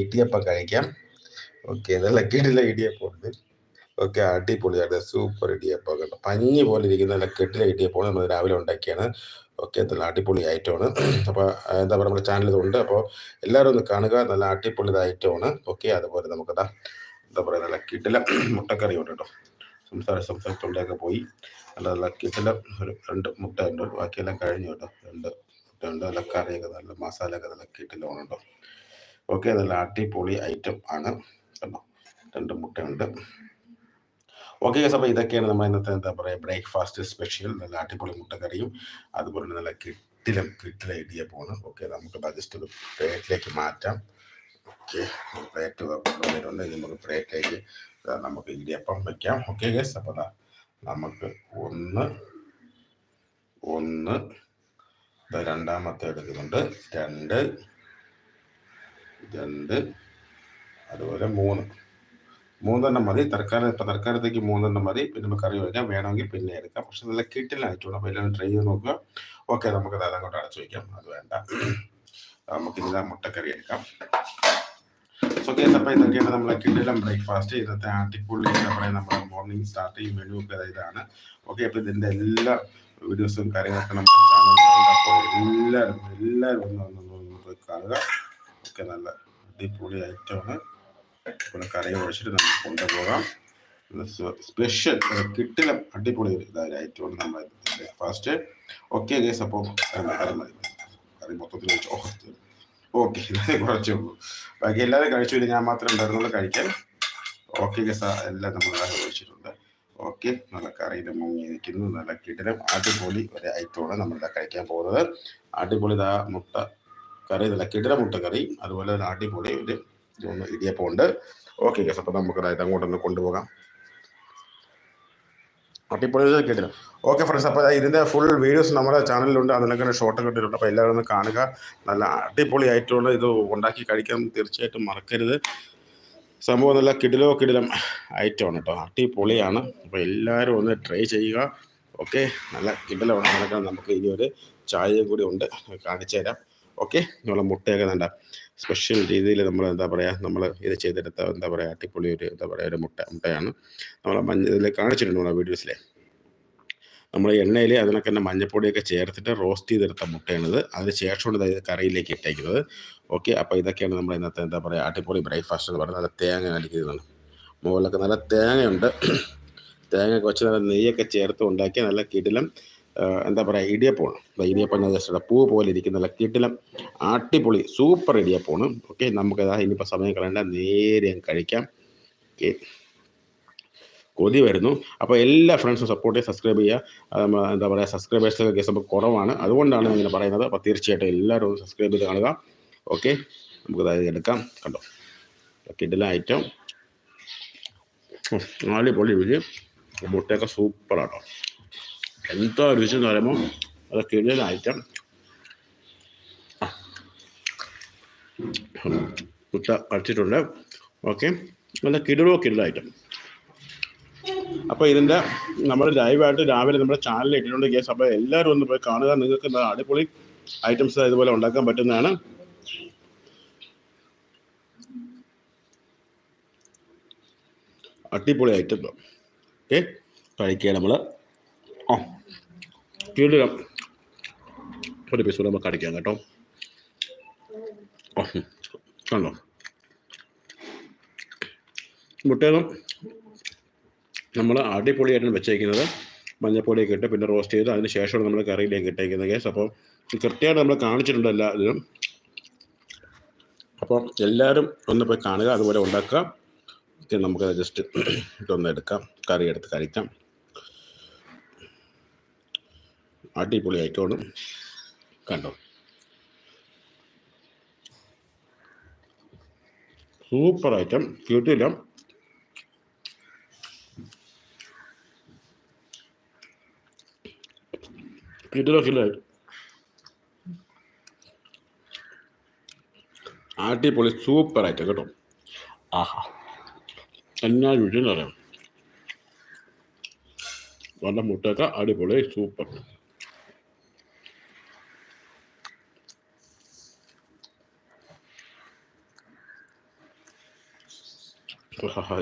ഇടിയപ്പം കഴിക്കാം. ഓക്കെ നല്ല കിടില ഇടിയപ്പം ഉണ്ട് ഓക്കെ അടിപൊളിയാണ് സൂപ്പർ ഇടിയപ്പം. കേട്ടോ പഞ്ഞി പോലെ ഇരിക്കുന്ന നല്ല കെട്ടില ഇടിയപ്പം നമ്മൾ രാവിലെ ഉണ്ടാക്കിയാണ്. ഓക്കെ നല്ല അടിപൊളി ഐറ്റമാണ് അപ്പോൾ എന്താ പറയുക നമ്മുടെ ചാനൽ ഇതുണ്ട്. അപ്പോൾ എല്ലാവരും ഒന്ന് കാണുക. നല്ല അടിപൊളി ഐറ്റമാണ് ഓക്കെ അതുപോലെ നമുക്കതാ എന്താ പറയുക നല്ല കിട്ടില മുട്ടക്കറി ഉണ്ട് കേട്ടോ. സംസാര സംസാര തൊണ്ടയൊക്കെ പോയി. നല്ല നല്ല കിട്ടില ഒരു രണ്ട് മുട്ട ഉണ്ട്. ബാക്കിയെല്ലാം കഴിഞ്ഞു കേട്ടോ. രണ്ട് മുട്ട ഉണ്ട്. നല്ല കറിയൊക്കെ നല്ല മസാലയൊക്കെ ഒക്കെ നല്ല കിട്ടില കേട്ടോ. ഓക്കെ നല്ല അടിപൊളി ഐറ്റം ആണ്. കേട്ടോ രണ്ട് മുട്ടയുണ്ട്. ഓക്കെ ഗസ് അപ്പോൾ ഇതൊക്കെയാണ് നമ്മൾ ഇന്നത്തെ എന്താ പറയുക ബ്രേക്ക്ഫാസ്റ്റ് സ്പെഷ്യൽ നല്ല അടിപൊളി മുട്ടക്കറിയും അതുപോലെ തന്നെ നല്ല കിട്ടിലും കിട്ടില ഇടിയപ്പമാണ് ഓക്കെ നമുക്ക് ജസ്റ്റ് ഒരു പ്ലേറ്റിലേക്ക് മാറ്റാം. ഓക്കെ പ്ലേറ്റ് വരുന്നുണ്ട് നമുക്ക് പ്ലേറ്റിലേക്ക് നമുക്ക് ഇടിയപ്പം വെക്കാം. ഓക്കെ ഗസ് അപ്പോൾ നമുക്ക് ഒന്ന് ഒന്ന് രണ്ടാമത്തെ എടുക്കുന്നുണ്ട്. രണ്ട് രണ്ട് അതുപോലെ മൂന്ന് മൂന്നെണ്ണം മതി തൽക്കാലം ഇപ്പം തൽക്കാലത്തേക്ക് മൂന്നെണ്ണം മതി പിന്നെ നമുക്ക് കറി വയ്ക്കാം വേണമെങ്കിൽ പിന്നെ എടുക്കാം പക്ഷെ നല്ല കിട്ടിലായിട്ടുണ്ട് അപ്പോൾ എല്ലാവരും ട്രൈ ചെയ്ത് നോക്കുക ഓക്കെ നമുക്ക് അത് അങ്ങോട്ട് അടച്ചു വയ്ക്കാം അത് വേണ്ട നമുക്ക് ഇതാ മുട്ടക്കറി എടുക്കാം സോ കേസ് അപ്പോൾ ഇതൊക്കെയാണ് നമ്മളെ കിട്ടിലും ബ്രേക്ക്ഫാസ്റ്റ് ഇന്നത്തെ ആട്ടിപ്പുള്ളി എന്ന് പറയുന്നത് നമ്മുടെ മോർണിംഗ് സ്റ്റാർട്ട് ചെയ്യും മെനു ഒക്കെ ഇതാണ് ഓക്കെ അപ്പോൾ ഇതിന്റെ എല്ലാ വീഡിയോസും കാര്യങ്ങളൊക്കെ നമ്മൾ അപ്പോൾ എല്ലാവരും എല്ലാവരും ഒന്ന് ഒന്ന് കാണുക ഒക്കെ നല്ല അടിപൊളി ഐറ്റമാണ് ഇവിടെ കറി ഒഴിച്ചിട്ട് നമുക്ക് കൊണ്ടുപോകാം. സ്പെഷ്യൽ കിട്ടില്ല അടിപൊളി ഇതായ ഐറ്റമാണ് നമ്മൾ ബ്രേക്ക്ഫാസ്റ്റ് ഓക്കെ ഗേസ് അപ്പോൾ കറി മതി കറി മൊത്തത്തിൽ വെച്ച് ഓക്കെ ഇതേ കുറച്ചേ ഉള്ളൂ. ബാക്കി എല്ലാവരും കഴിച്ചു കഴിഞ്ഞാൽ ഞാൻ മാത്രമേ ഉണ്ടായിരുന്നുള്ളൂ കഴിക്കാൻ. ഓക്കെ ഗേസ് എല്ലാം നമ്മൾ ഒഴിച്ചിട്ടുണ്ട്. ഓക്കെ നല്ല കറിയിൽ മുങ്ങി നിൽക്കുന്നു നല്ല കിടലും അടിപൊളി ഒരു ഐറ്റമാണ് നമ്മളിതാ കഴിക്കാൻ പോകുന്നത്. അടിപൊളി ഇതാ മുട്ട കറി നല്ല മുട്ട കറി. അതുപോലെ തന്നെ അടിപൊളി ഒരു ഒന്ന് ഇടിയപ്പം ഉണ്ട്. ഓക്കെ ഗസ് അപ്പം നമുക്ക് അതായത് അങ്ങോട്ടൊന്ന് കൊണ്ടുപോകാം. അടിപൊളി കിട്ടില്ല ഓക്കെ ഫ്രണ്ട്സ് അപ്പോൾ ഇതിന്റെ ഫുൾ വീഡിയോസ് നമ്മുടെ ചാനലിലുണ്ട് അതിലൊക്കെ ഷോർട്ട് കിട്ടിയിട്ടുണ്ട് അപ്പോൾ എല്ലാവരും ഒന്ന് കാണുക. നല്ല അടിപൊളി ആയിട്ടുള്ള ഇത് ഉണ്ടാക്കി കഴിക്കാൻ തീർച്ചയായിട്ടും മറക്കരുത്. സംഭവം നല്ല കിടിലോ കിടിലം ഐറ്റമാണ് കേട്ടോ. അടിപൊളിയാണ്. അപ്പോൾ എല്ലാവരും ഒന്ന് ട്രൈ ചെയ്യുക. ഓക്കെ നല്ല കിടിലമാണ് നമുക്ക് ഇനി ഒരു ചായയും കൂടി ഉണ്ട്. കാണിച്ചു തരാം ഓക്കെ? നമ്മളെ മുട്ടയൊക്കെ വേണ്ട സ്പെഷ്യൽ രീതിയിൽ നമ്മൾ എന്താ പറയുക നമ്മൾ ഇത് ചെയ്തെടുത്ത എന്താ പറയുക അടിപൊളി ഒരു എന്താ പറയുക ഒരു മുട്ട മുട്ടയാണ്. നമ്മൾ മഞ്ഞ ഇതിൽ കാണിച്ചിട്ടുണ്ട് നമ്മളെ വീഡിയോസിലെ. നമ്മൾ എണ്ണയിൽ അതിനൊക്കെ തന്നെ മഞ്ഞപ്പൊടിയൊക്കെ ചേർത്തിട്ട് റോസ്റ്റ് ചെയ്തെടുത്ത മുട്ടയാണിത്. അതിന് ശേഷമാണ് ഇത് കറിയിലേക്ക് ഇട്ടേക്കുന്നത്. ഓക്കെ? അപ്പോൾ ഇതൊക്കെയാണ് നമ്മൾ ഇന്നത്തെ എന്താ പറയുക അടിപൊളി ബ്രേക്ക്ഫാസ്റ്റ് എന്ന് പറയുന്നത്. നല്ല തേങ്ങ നൽകിയതാണ് മുകളിലൊക്കെ നല്ല തേങ്ങയുണ്ട്. തേങ്ങയൊക്കെ വെച്ച് നല്ല നെയ്യൊക്കെ ചേർത്ത് ഉണ്ടാക്കിയ നല്ല കിടിലം എന്താ പറയുക ഇടിയപ്പമാണ്. ഇടിയപ്പം ഞാൻ ജസ്റ്റ് പൂ പോലെ ഇരിക്കുന്ന നല്ല അടിപൊളി സൂപ്പർ ഇടിയപ്പമാണ്. ഓക്കെ നമുക്ക് ഇനിയിപ്പോൾ സമയം കളയണ്ട നേരെ കഴിക്കാം. ഓക്കെ കൊതി വരുന്നു. അപ്പോൾ എല്ലാ ഫ്രണ്ട്സും സപ്പോർട്ട് ചെയ്യുക സബ്സ്ക്രൈബ് ചെയ്യുക. എന്താ പറയുക സബ്സ്ക്രൈബേഴ്സൊക്കെ കേസ് നമുക്ക് കുറവാണ്. അതുകൊണ്ടാണ് ഇങ്ങനെ പറയുന്നത്. അപ്പോൾ തീർച്ചയായിട്ടും എല്ലാവരും സബ്സ്ക്രൈബ് ചെയ്ത് കാണുക. ഓക്കെ നമുക്ക് അതായത് എടുക്കാം. കണ്ടോ? കിഡിലെ ഐറ്റം അടിപൊളി രുചി. മുട്ടയൊക്കെ സൂപ്പറാട്ടോ എന്താ രുചി എന്ന് പറയുമ്പോൾ അത് ഐറ്റം മുട്ട കഴിച്ചിട്ടുണ്ട് ഓക്കെ നല്ല കിടില ഐറ്റം അപ്പോൾ ഇതിന്റെ നമ്മൾ ലൈവായിട്ട് രാവിലെ നമ്മുടെ ചാനലിൽ ഇട്ടിട്ടുണ്ട് ഗ്യാസ് അപ്പോൾ എല്ലാവരും ഒന്ന് പോയി കാണുക. നിങ്ങൾക്ക് നല്ല അടിപൊളി ഐറ്റംസ് ഇതുപോലെ ഉണ്ടാക്കാൻ പറ്റുന്നതാണ്. അടിപൊളി ഐറ്റം ഓക്കെ കഴിക്കുക നമ്മൾ ആ. കിടിലം ഒരു പീസ് കൂടെ നമുക്ക് അടിക്കാം കേട്ടോ. കണ്ടോ? മുട്ടയൊന്നും നമ്മൾ അടിപൊളിയായിട്ടാണ് വെച്ചേക്കുന്നത്. മഞ്ഞപ്പൊടിയൊക്കെ ഇട്ട് പിന്നെ റോസ്റ്റ് ചെയ്ത് അതിന് ശേഷമാണ് നമ്മൾ കറിയിലേക്ക് ഇട്ടേക്കുന്നത് കേസ് അപ്പോൾ കൃത്യമായിട്ട് നമ്മൾ കാണിച്ചിട്ടുണ്ട് എല്ലാ ഇതിനും അപ്പോൾ എല്ലാവരും ഒന്ന് പോയി കാണുക അതുപോലെ ഉണ്ടാക്കുക. നമുക്ക് ജസ്റ്റ് ഇതൊന്ന് എടുക്കാം കറി എടുത്ത് കഴിക്കാം. അടിപൊളി ആയിക്കോളും കണ്ടോ സൂപ്പർ ഐറ്റം കിട്ടില്ല കിട്ടില്ല അടിപൊളി സൂപ്പർ ഐറ്റം കേട്ടോ. ആഹാ. എന്നാ രുചി എന്ന് പറയാം നല്ല മുട്ടയൊക്കെ അടിപൊളി സൂപ്പർ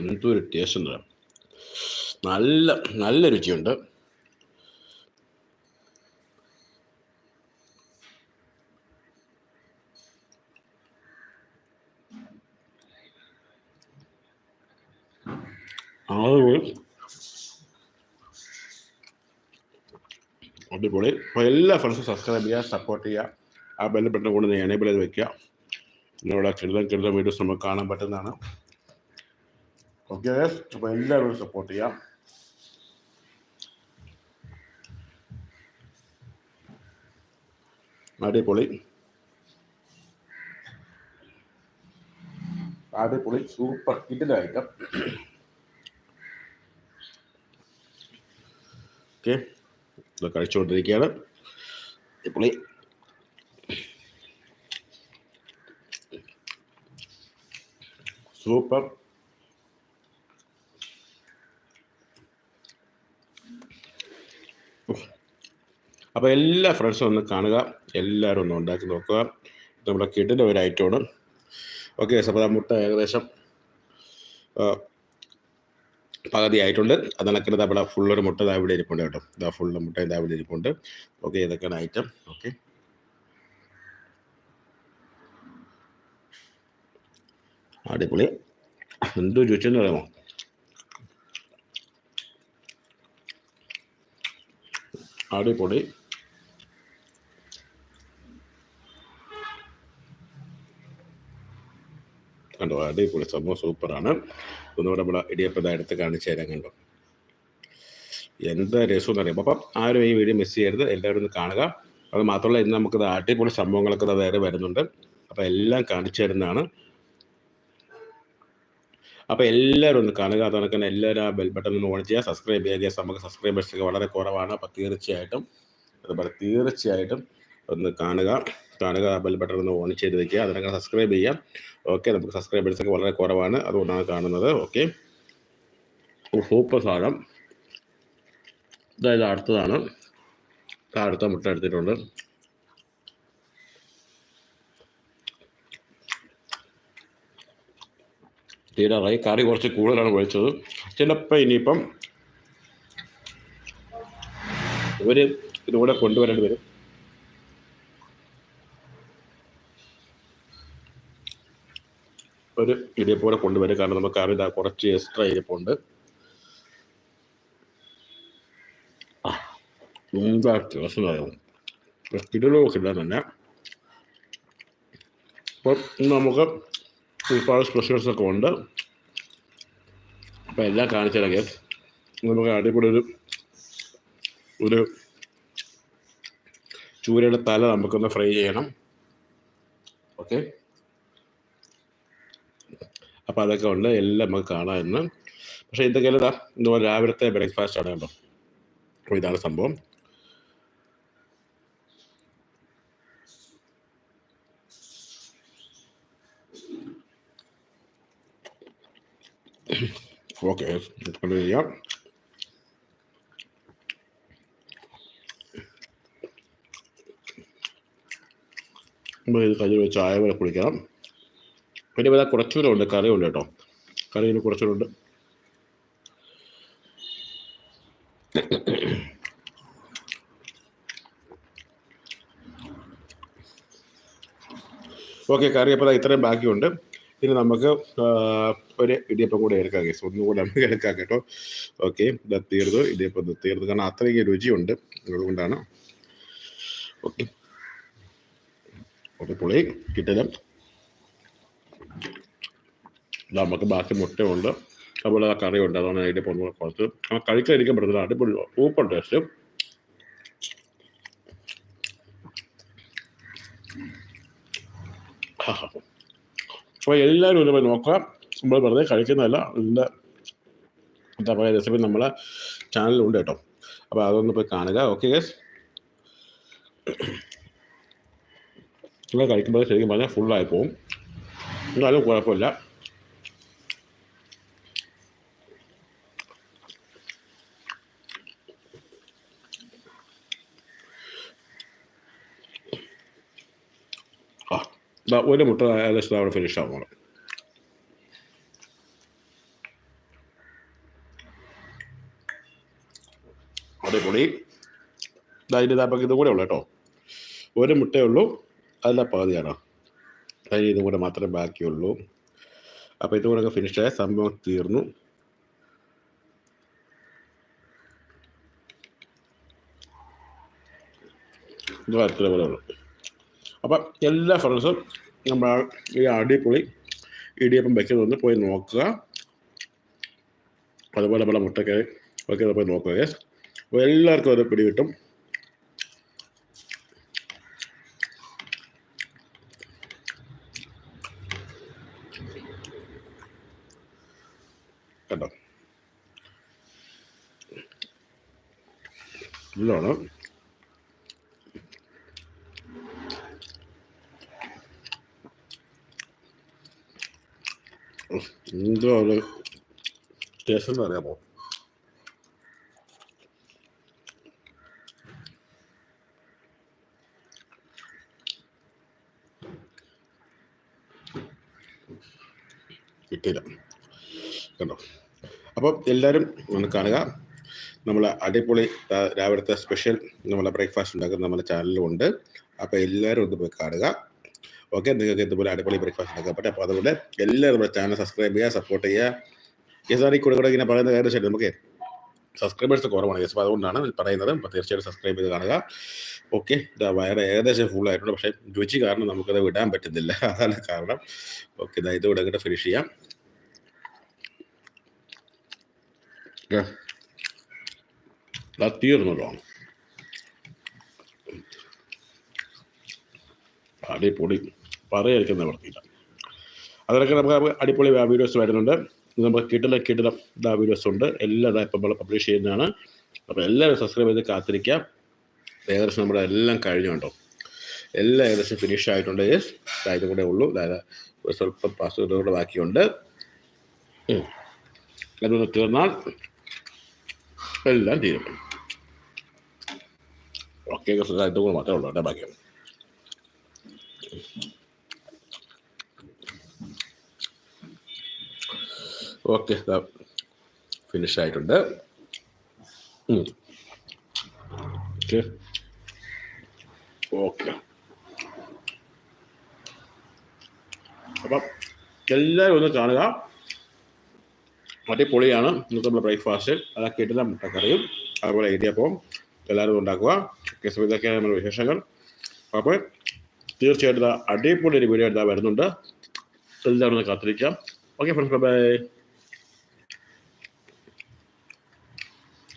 എന്തൊരു ടേസ്റ്റ് നല്ല നല്ല രുചിയുണ്ട്. അടിപൊളി. അപ്പോൾ എല്ലാ ഫ്രണ്ട്സും സബ്സ്ക്രൈബ് ചെയ്യുക സപ്പോർട്ട് ചെയ്യുക. ആ ബെല്ല് ബട്ടൺ കൊണ്ട് എനേബിൾ ചെയ്ത് വെക്കുക. ഇവിടെ കിടന്ന കിടന്ന വീഡിയോസ് നമുക്ക് കാണാൻ പറ്റുന്നതാണ്. ഓക്കെ അപ്പോൾ എല്ലാവരും സപ്പോർട്ട് ചെയ്യാം. അടിപൊളി. അടിപൊളി സൂപ്പർ കിഡിലെ ഐറ്റം ഓക്കെ ഇത് കഴിച്ചുകൊണ്ടിരിക്കുകയാണ്. അടിപൊളി. സൂപ്പർ അപ്പോൾ എല്ലാ ഫ്രണ്ട്സും ഒന്ന് കാണുക. എല്ലാവരും ഒന്ന് ഉണ്ടാക്കി നോക്കുക. നമ്മുടെ കിഡിന്റെ ഒരു ഐറ്റമാണ് ഓക്കെ അപ്പോൾ മുട്ട ഏകദേശം പകുതി ആയിട്ടുണ്ട്. അതിനൊക്കെ നമ്മുടെ ഫുള്ളൊരു മുട്ട ഇവിടെ ഇരിപ്പുണ്ട് കേട്ടോ. ഇതാ ഫുള്ള് മുട്ട ഇവിടെ ഇരിപ്പുണ്ട്. ഓക്കെ ഇതൊക്കെയാണ് ഐറ്റം ഓക്കെ അടിപൊളി. എന്തോ രുചിയെന്ന് അറിയാമോ? അടിപൊളി. കണ്ടോ? അടിപൊളി സംഭവം സൂപ്പറാണ്. ഒന്നുകൂടെ നമ്മൾ ഇടിയപ്പം എടുത്ത് കാണിച്ചു തരാൻ കണ്ടോ? എന്താ രസം എന്ന് അറിയാം. അപ്പം ആരും ഈ വീഡിയോ മിസ് ചെയ്യരുത്. എല്ലാവരും ഒന്ന് കാണുക. അത് മാത്രമല്ല ഇന്ന് നമുക്ക് അടിപൊളി സംഭവങ്ങളൊക്കെ വേറെ വരുന്നുണ്ട്. അപ്പം എല്ലാം കാണിച്ചു തരുന്നതാണ്. അപ്പോൾ എല്ലാവരും ഒന്ന് കാണുക. അത് കണക്കിന് എല്ലാവരും ആ ബെൽ ബട്ടൺ ഒന്ന് ഓൺ ചെയ്യുക. സബ്സ്ക്രൈബ് ചെയ്യുക. നമുക്ക് സബ്സ്ക്രൈബേഴ്സ് വളരെ കുറവാണ്. അപ്പോൾ തീർച്ചയായിട്ടും അതുപോലെ തീർച്ചയായിട്ടും ഒന്ന് കാണുക. കാണുക ബെൽ ബട്ടൺ ഒന്ന് ഓൺ ചെയ്ത് വെക്കുക. അതിനൊക്കെ സബ്സ്ക്രൈബ് ചെയ്യാം ഓക്കെ നമുക്ക് സബ്സ്ക്രൈബേഴ്സ് ഒക്കെ വളരെ കുറവാണ്. അതുകൊണ്ടാണ് കാണുന്നത്. ഓക്കെ സൂപ്പർ സാധനം. ഇതായത് അടുത്തതാണ്. അടുത്ത മുട്ട എടുത്തിട്ടുണ്ട്. തീരാറായി കറി കുറച്ച് കൂടുതലാണ് ഒഴിച്ചത് ചിലപ്പോൾ ഇനിയിപ്പം ഇവർ ഇതുകൂടെ കൊണ്ടുവരേണ്ടി വരും. ഒരു ഇടിയപ്പോലെ കൊണ്ടുവരും. കാരണം നമുക്ക് അറിയാം കുറച്ച് എക്സ്ട്രാ ഇരിപ്പുണ്ട് ആ, എന്താ തന്നെ. ഇന്ന് നമുക്ക് ഒരുപാട് സ്പെഷ്യൽസ് ഒക്കെ ഉണ്ട്. അപ്പം എല്ലാം കാണിച്ചു തരാം നമുക്ക് അടിപൊളി ഒരു ഒരു ചൂരയുടെ തല നമുക്കൊന്ന് ഫ്രൈ ചെയ്യണം. ഓക്കെ അപ്പോൾ അതൊക്കെ ഉണ്ട്. എല്ലാം നമുക്ക് കാണാം എന്ന് പക്ഷേ ഇതൊക്കെ ഇതാ ഇതുപോലെ രാവിലത്തെ ബ്രേക്ക്ഫാസ്റ്റ് ആണ് കേട്ടോ. അപ്പോൾ ഇതാണ് സംഭവം. ഓക്കെ ചെയ്യാം. ഇത് കഞ്ഞി ചായ പോലെ കുടിക്കണം പിന്നെ ഇവിടെ കുറച്ചുകൂടെ ഉണ്ട്. കറിയുണ്ട് കേട്ടോ. കറിയിൽ കുറച്ചുകൂടെ ഉണ്ട്. ഓക്കെ കറി അപ്പോൾ ഇത്രയും ബാക്കിയുണ്ട്. ഇനി നമുക്ക് ഒരു ഇടിയപ്പം കൂടെ എടുക്കാം കേസ് ഒന്നും കൂടെ നമുക്ക് എടുക്കാം കേട്ടോ. ഓക്കെ തീർന്നു. ഇടിയപ്പം തീർന്നു. കാരണം അത്രയ്ക്ക് രുചിയുണ്ട്. അതുകൊണ്ടാണ്. ഓക്കെ ഓക്കെ പുളി കിട്ടലും. നമുക്ക് ബാക്കി മുട്ടയുണ്ട്. അതുപോലെ ആ കറിയുണ്ട്. അതാണ് അതിന്റെ പൊന്നു കുറച്ച്. ആ കഴിക്കാതിരിക്കാൻ പറ്റത്തില്ല അടിപൊളി സൂപ്പർ ടേസ്റ്റ് അപ്പോൾ എല്ലാവരും പോയി നോക്കുക. നമ്മൾ വെറുതെ കഴിക്കുന്നതല്ല. ഇതിന്റെ എന്താ പറയുക റെസിപ്പി നമ്മളെ ചാനലിലുണ്ട് കേട്ടോ. അപ്പോൾ അതൊന്ന് പോയി കാണുക. ഓക്കെ ഗസ് നിങ്ങൾ കഴിക്കുമ്പോൾ ശരിക്കും പറഞ്ഞാൽ ഫുള്ളായി പോവും. എന്നാലും കുഴപ്പമില്ല ആ ഒരു മുട്ട ഏകദേശം അവിടെ ഫിനിഷ് ആവണം അടിപൊളി അതിന്റെ ഇതാപ്പം ഇതും കൂടെ ഉള്ളൂ കേട്ടോ ഒരു മുട്ടയേ ഉള്ളൂ അതിന്റെ പകുതിയാണ് ഇതും കൂടെ മാത്രമേ ബാക്കിയുള്ളൂ. അപ്പോൾ ഇതും കൂടെ ഫിനിഷായ സംഭവം തീർന്നു. അപ്പം എല്ലാ ഫ്രണ്ട്സും നമ്മൾ ഈ അടിപൊളി ഇടിയപ്പം വെക്കുന്നതൊന്ന് പോയി നോക്കുക. അതുപോലെ നമ്മളെ മുട്ടക്കറി വയ്ക്കുന്നത് പോയി നോക്കുക. അപ്പോൾ എല്ലാവർക്കും അത് പിടി കിട്ടും കണ്ടോ ഇതാണ്. എന്തോ അത് ടേസ്റ്റ് എന്ന് അറിയാമോ? കിട്ടിയില്ല. കണ്ടോ? അപ്പം എല്ലാവരും ഒന്ന് കാണുക. നമ്മൾ അടിപൊളി രാവിലത്തെ സ്പെഷ്യൽ നമ്മളെ ബ്രേക്ക്ഫാസ്റ്റ് ഉണ്ടാക്കുന്ന നമ്മുടെ ചാനലിലുണ്ട് അപ്പോൾ എല്ലാവരും ഒന്ന് പോയി കാണുക. ഓക്കെ നിങ്ങൾക്ക് ഇതുപോലെ അടിപൊളി ബ്രേക്ക്ഫാസ്റ്റ് ഉണ്ടാക്കാൻ പറ്റും. അപ്പോൾ അതുകൊണ്ട് എല്ലാവരും നമ്മുടെ ചാനൽ സബ്സ്ക്രൈബ് ചെയ്യുക സപ്പോർട്ട് ചെയ്യുക. ഈ കൂടെ കൂടെ ഇങ്ങനെ പറയുന്ന കാര്യം ശരി നമുക്ക് സബ്സ്ക്രൈബേഴ്സ് കുറവാണ്. യെസ് അപ്പോൾ അതുകൊണ്ടാണ് പറയുന്നത്. അപ്പോൾ തീർച്ചയായിട്ടും സബ്സ്ക്രൈബ് ചെയ്ത് കാണുക. ഓക്കെ വയറ് ഏകദേശം ഫുൾ ആയിട്ടുണ്ട്. പക്ഷേ രുചി കാരണം നമുക്കത് വിടാൻ പറ്റുന്നില്ല. അതാണ് കാരണം. ഓക്കെ ഇതാ ഇവിടെ അങ്ങോട്ട് ഫിനിഷ് ചെയ്യാം. ഓക്കെ അത് തീർന്നല്ലോ അടിപൊളി. പറയാതിരിക്കുന്ന നിവർത്തിയില്ല. അതിലൊക്കെ നമുക്ക് അടിപൊളി വീഡിയോസ് വരുന്നുണ്ട്. നമുക്ക് കിട്ടില്ല കിട്ടില്ല ഇതാ വീഡിയോസ് ഉണ്ട്. എല്ലാം ഇതാ ഇപ്പം നമ്മൾ പബ്ലിഷ് ചെയ്യുന്നതാണ്. അപ്പോൾ എല്ലാവരും സബ്സ്ക്രൈബ് ചെയ്ത് കാത്തിരിക്കുക ഏകദേശം നമ്മുടെ എല്ലാം കഴിഞ്ഞുണ്ടോ എല്ലാം ഏകദേശം ഫിനിഷ് ആയിട്ടുണ്ട്. യെസ് ഇതായത് കൂടെ ഉള്ളൂ. അതായത് സ്വല്പം പാസ് കൂടെ ബാക്കിയുണ്ട്. അതൊന്ന് തീർന്നാൽ എല്ലാം തീരും. ഓക്കെ ഇതും കൂടെ മാത്രമേ ഉള്ളൂ കേട്ടോ ബാക്കി ഓക്കെ ഫിനിഷ് ആയിട്ടുണ്ട് ഓക്കെ അപ്പം എല്ലാവരും ഒന്ന് കാണുക അടിപൊളിയാണ് ഇന്നത്തെ നമ്മുടെ ബ്രേക്ക്ഫാസ്റ്റ് അതൊക്കെ ഇട്ടുന്ന മുട്ടക്കറിയും അതുപോലെ ഇടിയപ്പവും എല്ലാവരും ഉണ്ടാക്കുക ഇതൊക്കെയാണ് നമ്മുടെ വിശേഷങ്ങൾ. അപ്പോൾ തീർച്ചയായിട്ടും അടിപൊളി ഒരു വീഡിയോ എടുത്താൽ വരുന്നുണ്ട്. എല്ലാവരും കാത്തിരിക്കാം. Okay friends bye